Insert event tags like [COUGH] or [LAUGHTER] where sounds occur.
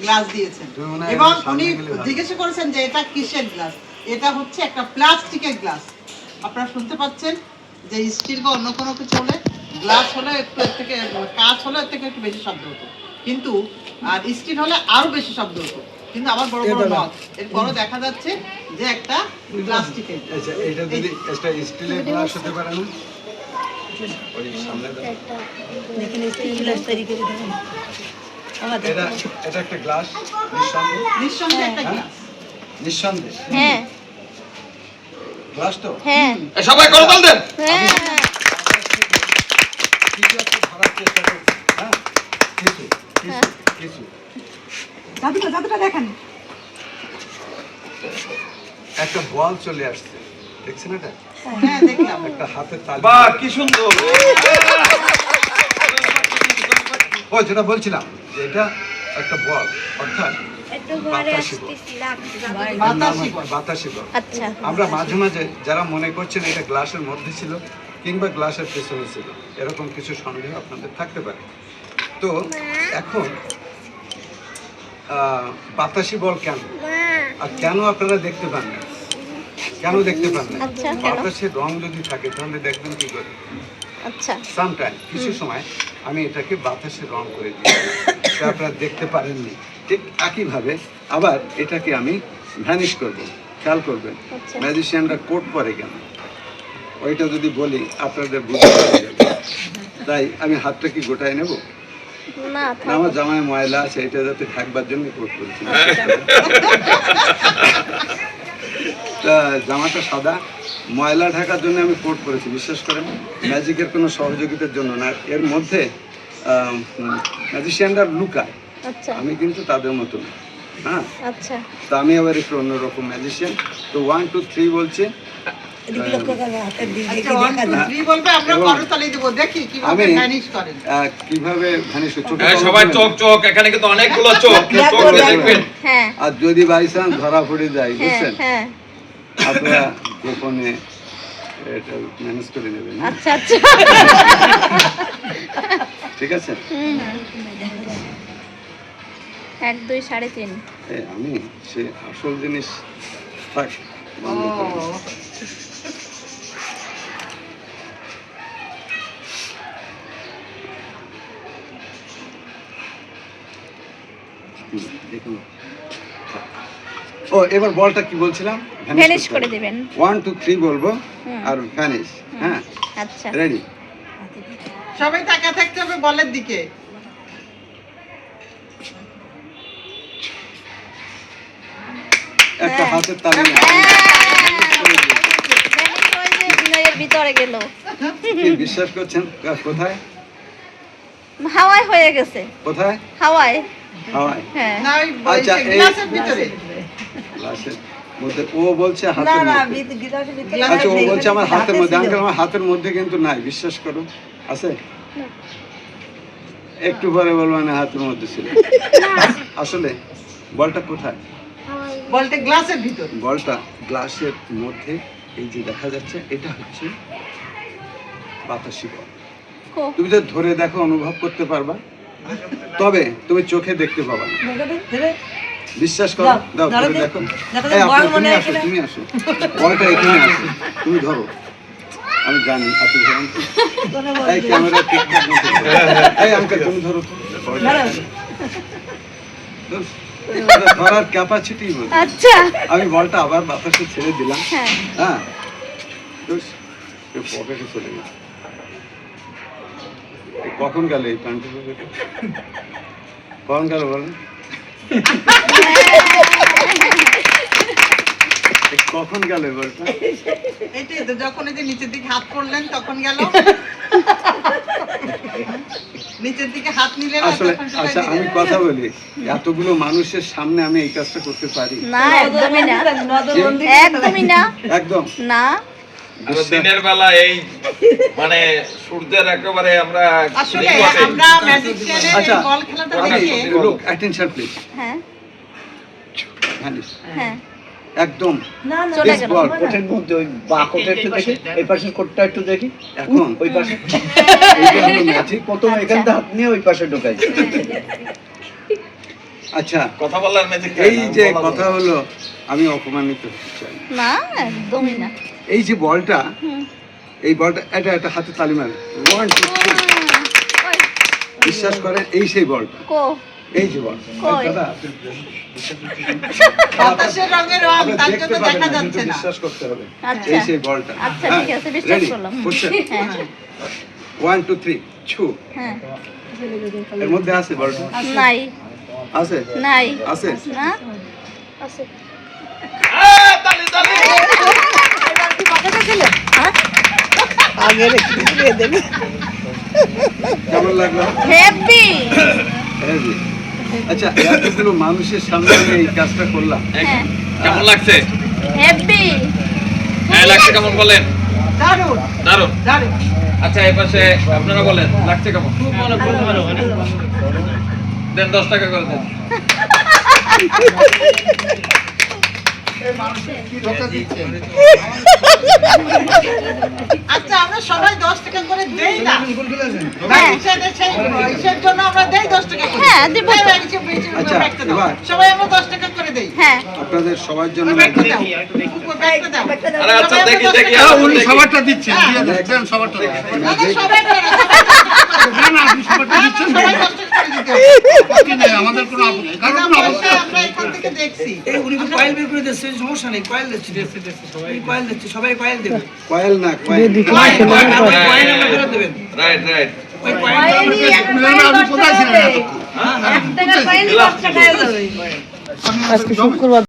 Glass দিয়েছেন। এবং উনি। জিজ্ঞাসা করেছেন যে এটা কিসের গ্লাস এটা হচ্ছে একটা প্লাস্টিকের গ্লাস আপনারা শুনতে পাচ্ছেন যে স্টিল বা অন্য কোনো কিছু হলে গ্লাস হলে একটু এর থেকে কাঁচ হলে এর থেকে একটু বেশি শব্দ হতো। কিন্তু আর স্টিল হলে আরও বেশি শব্দ হতো। কিন্তু আমার বড় বড় নথ এর বড় দেখা যাচ্ছে যে একটা প্লাস্টিকের আচ্ছা এটা যদি একটা স্টিলের গ্লাস হতে পারে না? ওই সামনে দাও। এটা এটা একটা গ্লাস নিঃসন্দেহে? নিঃসন্দেহে একটা গ্লাস নিঃসন্দেহে। হ্যাঁ। গ্লাস তো? হ্যাঁ। সবাই করতাল দেন। হ্যাঁ। কিছু একটা ধরার চেষ্টা করছি। হ্যাঁ? কিছু কিছু কিছু। জাদুটা জাদুটা দেখেন। একটা বল চলে আসছে। দেখছেন এটা? হ্যাঁ দেখলাম। একটা হাতের তালি বাহ কি সুন্দর। ও যেটা বলছিলাম। যে এটা একটা বল অর্থাৎ বাতাসি বল। বাতাসি বল। বাতাসি বল আচ্ছা। আমরা মাঝে মাঝে যারা মনে করছেন এটা গ্লাসের মধ্যে ছিল কিংবা গ্লাসের পেছনে ছিল এরকম কিছু সন্দেহ আপনাদের থাকতে পারে। তো এখন বাতাসি বল কেন? আর কেন আপনারা দেখতে পান না? কেন দেখতে পান না? আচ্ছা, বাতাসের রং যদি থাকে তাহলে দেখবেন কি করে? আচ্ছা। সামটাইম কিছু সময় আমি এটাকে বাতাসে রং করে দিই। তা আপনারা দেখতে পারেননি। ঠিক একইভাবে আবার এটাকে আমি ভ্যানিশ করব। খেয়াল করবেন আচ্ছা। ম্যাজিশিয়ানরা কোট পরে কেন? ওইটা যদি বলি আপনাদের বুঝতে পারা যাবে তাই আমি হাতটা কি গোটায় নেব? আমার জামায় ময়লা আছে এটা যাতে থাকবার জন্য কোট করেছি তা জামাটা সাদা ময়লা ঢাকার জন্য আমি কোট করেছি বিশ্বাস করেন? ম্যাজিকের কোনো সহযোগিতার জন্য না। এর মধ্যে ম্যাজিশিয়ানরা লুকায়। আচ্ছা। আমি কিন্তু তাদের মতো না হ্যাঁ? আচ্ছা। তো আমি আবার একটু অন্যরকম ম্যাজিশিয়ান তো ওয়ান টু থ্রি বলছে। কীভাবে চোখে হ্যাঁ, সবাই। চোখ চোখ এখানে কিন্তু অনেকগুলো চোখ চোখ দিয়ে দেখবেন। হ্যাঁ। আর যদি বাই চান্স ধরা পড়ে যায় হ্যাঁ বুঝছেন? হ্যাঁ। আপনারা গোপনে এটা ম্যানেজ করে নেবেন হ্যাঁ? আচ্ছা আচ্ছা। [LAUGHS] ঠিক আছে? এক দুই সাড়ে তিন। আমি সে আসল জিনিস থাক। ও। এবার বলটা কি বলছিলাম? ভ্যানিশ করে দিবেন। ওয়ান টু থ্রি বলব হুম। আর ভ্যানিশ হ্যাঁ? আচ্ছা। রেডি সবাই তাকা থাকতে হবে বলের দিকে। একটা হ্যাঁ। হাতের তালি না। ভ্যানিশ হয়ে যে বিনয়ের ভিতরে গেল বিশ্বাস করছেন? কোথায়? হাওয়ায় হয়ে গেছে। কোথায়? হাওয়ায় হাওয়ায় হ্যাঁ। আচ্ছা, এই- ভিতরে। মধ্যে ও বলছে হাতের মধ্যে। আচ্ছা ও বলছে আমার হাতের মধ্যে আঙ্কেল আমার হাতের মধ্যে কিন্তু নাই বিশ্বাস করো। আছে? একটু পরে বলব না হাতের মধ্যে ছিল আসলে বলটা কোথায়? বলতে গ্লাসের ভিতরে। বলটা গ্লাসের মধ্যে এই যে দেখা যাচ্ছে এটা হচ্ছে বাতাসি বল তুমি তো ধরে দেখো অনুভব করতে পারবা। তবে তুমি চোখে দেখতে পাবা না। বিশ্বাস করো? দাও, ধরে দেখো। এই, মনে তুমি আসো তুমি আসো। বলটা এখানে আছে তুমি ধরো। আমি জানি আপনি ধরেন তো। এই ক্যামেরা ঠিকঠাক মতো এই আঙ্কেল তুমি ধরো। বলটা। ধরার ক্যাপাসিটি আচ্ছা। আমি বলটা আবার বাতাসে ছেড়ে দিলাম। হ্যাঁ। হ্যাঁ। পকেটে চলে গেছে কখন গেল এই প্যান্টের কখন গেল বলেন? কখন গেল এবারটা এটাই তো যখন এই যে নিচের দিকে হাত করলেন তখন গেল। নিচের দিকে হাত নিলেন আসলে আচ্ছা আমি কথা বলি এতগুলো মানুষের সামনে আমি এই কাজটা করতে পারি। না একদমই না। একদমই না। একদম। না। দিনের বেলা এই মানে সূর্যের একেবারে আমরা আসলে আমরা ম্যাজিশিয়ানের আচ্ছা, বল খেলাটা আমি- লুক অ্যাটেনশন প্লিজ হ্যাঁ। হ্যাঁ। একদম। চলে গেল কোটের মধ্যে ওই বা কোটটা একটু দেখি এই পাশের কোটটা একটু দেখি। এখন ওই পাশে। এইটা হলো প্রথম এখান থেকে হাত নিয়ে ওই পাশে ঢোকাই। আচ্ছা কথা বলার ম্যাজিক এই যে কথা হলো আমি অপমানিত হতে চাই। না। না একদমই না। এই যে বলটা এই বলটা এটা একটা হাতে তালি মারে। ওয়ান টু থ্রি বিশ্বাস করেন এই সেই বলটা। এই যে বল? দাদা বিশ্বাস করতে হবে। আচ্ছা। এই সেই বলটা। আচ্ছা, ঠিক আছে, বিশ্বাস করলাম। হ্যাঁ। ওয়ান টু থ্রি ছু। হ্যাঁ। এর মধ্যে আছে বলটা? নাই। আছে? নাই। আছে? না? আছে। তালি তালি! আগে রেখে দিয়ে দেবে কেমন লাগল? হ্যাপি আচ্ছা এতগুলো মানুষের সামনে আমি এই কাজটা করলাম। হ্যাঁ। কেমন লাগছে? হ্যাপি হ্যাঁ লাগছে কেমন বলেন? দারুণ। দারুণ দারুণ। আচ্ছা এই পাশে আপনারা বলেন লাগছে কেমন? দেন দশ টাকা করে দেন। [LAUGHS] আচ্ছা আমরা সবাই দশ টাকা করে দেই না? হ্যাঁ। ইসের- সেই- জন্য আমরা দেই দশ টাকা করে। হ্যাঁ, হিসেবে আচ্ছা। সবাই আমরা দশ টাকা করে দেই। হ্যাঁ। আপনাদের সবার জন্য আচ্ছা। দেই। সবারটা দিচ্ছেন সবারটা না, না, আপনি সবারটা দিচ্ছেন আমাদের কোনো আমরা এখান থেকে দেখছি। উনি কয়েল বের করে দিচ্ছে সমস্যা নেই কয়েল দিচ্ছে উনি কয়েল দিচ্ছে সবাই কয়েল দেবে। কয়েল না কয়েল কয়েল। আমরা ফেরত দেবেন। রাইট রাইট যাবে আজকে শুক্রবার